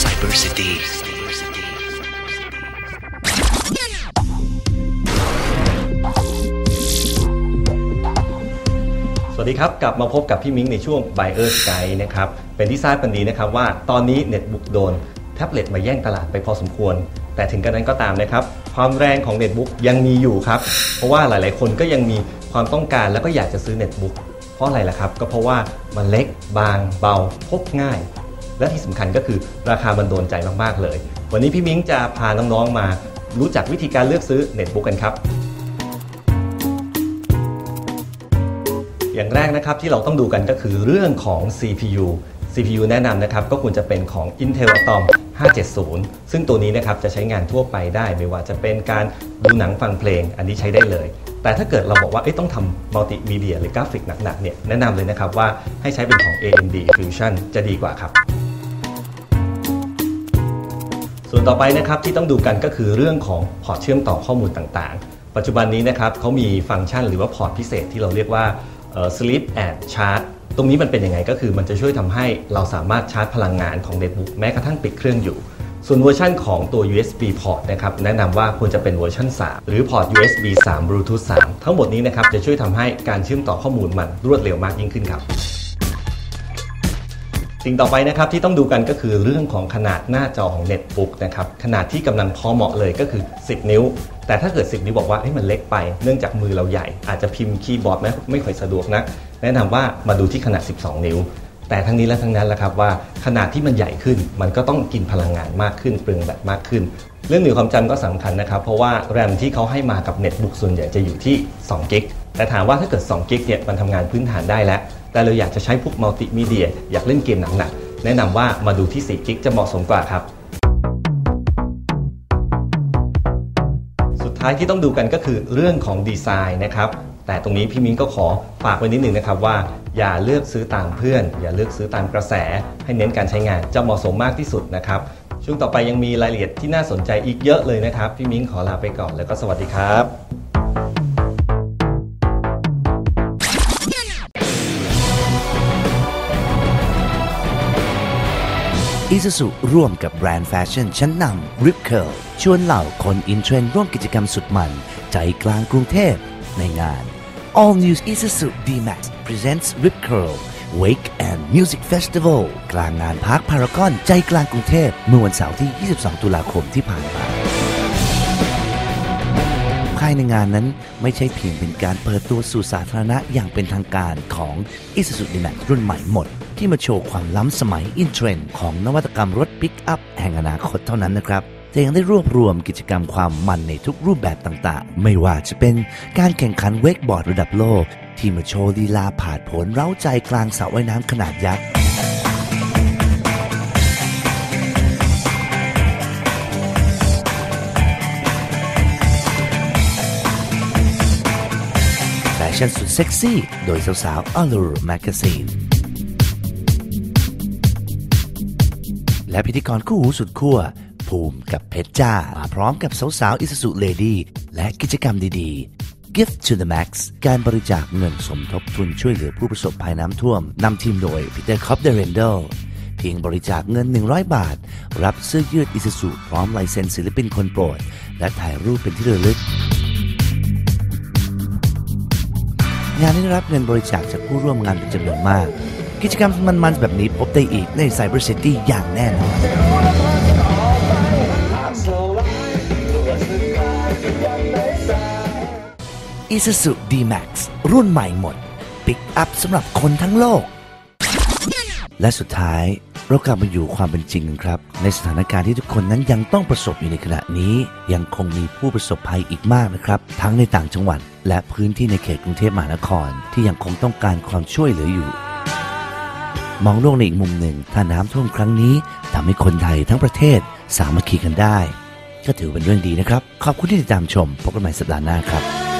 Cyber City สวัสดีครับ กลับมาพบกับพี่มิ้งในช่วง Buyer Sky นะครับ เป็นที่ทราบกันดีนะครับว่าตอนนี้เน็ตบุ๊กโดนแท็บเล็ตมาแย่งตลาดไปพอสมควร แต่ถึงกระนั้นก็ตามนะครับ ความแรงของเน็ตบุ๊กยังมีอยู่ครับ เพราะว่าหลายๆ คนก็ยังมีความต้องการแล้วก็อยากจะซื้อเน็ตบุ๊กเพราะอะไรล่ะครับ ก็เพราะว่ามันเล็กบางเบาพกง่าย และที่สำคัญก็คือราคามันโดนใจมากๆเลย วันนี้พี่มิ้งจะพาน้องๆมารู้จักวิธีการเลือกซื้อเน็ตบุ๊กกันครับ อย่างแรกนะครับที่เราต้องดูกันก็คือเรื่องของ CPU CPU แนะนำนะครับก็ควรจะเป็นของ Intel Atom 570 ซึ่งตัวนี้นะครับจะใช้งานทั่วไปได้ ไม่ว่าจะเป็นการดูหนังฟังเพลง อันนี้ใช้ได้เลย แต่ถ้าเกิดเราบอกว่าต้องทำมัลติมีเดียหรือกราฟิกหนักๆเนี่ยแนะนำเลยนะครับว่าให้ใช้เป็นของ AMD Fusion จะดีกว่าครับ ส่วนต่อไปนะครับที่ต้องดูกันก็คือเรื่องของพอร์ตเชื่อมต่อข้อมูลต่างๆ ปัจจุบันนี้นะครับเขามีฟังก์ชันหรือว่าพอร์ตพิเศษที่เราเรียกว่า sleep and charge ตรงนี้มันเป็นยังไงก็คือมันจะช่วยทำให้เราสามารถชาร์จพลังงานของเน็ตบุ๊กแม้กระทั่งปิดเครื่องอยู่ ส่วนเวอร์ชันของตัว USB port นะครับแนะนำว่าควรจะเป็นเวอร์ชัน3 หรือพอร์ต USB 3 Bluetooth 3 ทั้งหมดนี้นะครับจะช่วยทำให้การเชื่อมต่อข้อมูลมันรวดเร็วมากยิ่งขึ้นครับ สิ่งต่อไปนะครับที่ต้องดูกันก็คือเรื่องของขนาดหน้าจอของเน็ตบุ๊กนะครับขนาดที่กำลังพอเหมาะเลยก็คือ 10 นิ้ว แต่ถ้าเกิด 10 นิ้วบอกว่าเฮ้ยมันเล็กไป เนื่องจากมือเราใหญ่ อาจจะพิมพ์คีย์บอร์ดไม่ไม่ค่อยสะดวกนะแนะนำว่ามาดูที่ขนาด 12 นิ้ว แต่ทั้งนี้และทั้งนั้นแหละครับว่าขนาดที่มันใหญ่ขึ้น มันก็ต้องกินพลังงานมากขึ้นเปลืองแบตมากขึ้น เรื่องหน่วยความจำก็สำคัญนะครับเพราะว่าแรมที่เขาให้มากับเน็ตบุ๊กส่วนใหญ่จะอยู่ที่2กิกแต่ถามว่าถ้าเกิด2กิกเนี่ยมันทำงานพื้นฐานได้แล้ว แต่เราอยากจะใช้พวกมัลติมีเดีย อยากเล่นเกมหนักๆแนะนำว่ามาดูที่ 4 กิกจะเหมาะสมกว่าครับ สุดท้ายที่ต้องดูกันก็คือเรื่องของดีไซน์นะครับแต่ตรงนี้พี่มิ้นก็ขอฝากไว้นิดหนึ่งนะครับว่า อย่าเลือกซื้อตามเพื่อน อย่าเลือกซื้อตามกระแส ให้เน้นการใช้งานจะเหมาะสมมากที่สุดนะครับ ช่วงต่อไปยังมีรายละเอียดที่น่าสนใจอีกเยอะเลยนะครับ พี่มิ้นขอลาไปก่อนแล้วก็สวัสดีครับ อิซูซุร่วมกับแบรนด์แฟชั่นชั้นนำ Rip Curl ชวนเหล่าคนอินเทรนด์ร่วมกิจกรรมสุดมัน ใจกลางกรุงเทพในงาน All News Isuzu D-Max presents Rip Curl Wake and Music Festival กลางงานพาร์คพารากอนใจกลางกรุงเทพเมื่อวันเสาร์ที่ 22 ตุลาคมที่ผ่านมาภายในงานนั้นไม่ใช่เพียงเป็นการเปิดตัวสู่สาธารณะอย่างเป็นทางการของ Isuzu D-Max รุ่นใหม่หมด ที่มาโชว์ความล้ำสมัยอินเทรนด์ของนวัตกรรมรถปิกอัพแห่งอนาคตเท่านั้นนะครับแต่ยังได้รวบรวมกิจกรรมความมันในทุกรูปแบบต่างๆ ไม่ว่าจะเป็นการแข่งขันเวกบอร์ดระดับโลก ที่มาโชว์ลีลาผ่าดผลเร้าใจกลางสระว่ายน้ำขนาดยักษ์แฟชั่นสุดเซ็กซี่ โดยสาวๆ Allure Magazine และพิธีกรคู่หูสุดขั้วภูมิกับเพชรจ้า มาพร้อมกับสาวๆอิสสุเลดี้และกิจกรรมดีๆ Gift to the Max การบริจาคเงินสมทบทุนช่วยเหลือผู้ประสบภัยน้ำท่วมนำทีมโดยพีเตอร์คอปเดเรนเดลเพียงบริจาคเงิน 100 บาท รับเสื้อยืดอิสสุพร้อมลายเซ็นศิลปินคนโปรด และถ่ายรูปเป็นที่ระลึกงานได้รับเงินบริจาคจากผู้ร่วมงานเป็นจำนวนมาก กิจกรรมมัน ๆ แบบนี้พบได้อีกใน Cyber City อย่างแน่นอนอ Isuzu D-Max รุ่นใหม่หมด ปิกอัพสำหรับคนทั้งโลก และสุดท้ายเรากลับมาอยู่ความเป็นจริงกันครับ ในสถานการณ์ที่ทุกคนนั้นยังต้องประสบอยู่ในขณะนี้ ยังคงมีผู้ประสบภัยอีกมากนะครับ ทั้งในต่างจังหวัด และพื้นที่ในเขตกรุงเทพมหานคร ที่ยังคงต้องการความช่วยเหลืออยู่ มองโลกในอีกมุมหนึ่งถ้าน้ำท่วมครั้งนี้ทำให้คนไทยทั้งประเทศสามัคคีกันได้ ก็ถือเป็นเรื่องดีนะครับ ขอบคุณที่ติดตามชมพบกันใหม่สัปดาห์หน้าครับ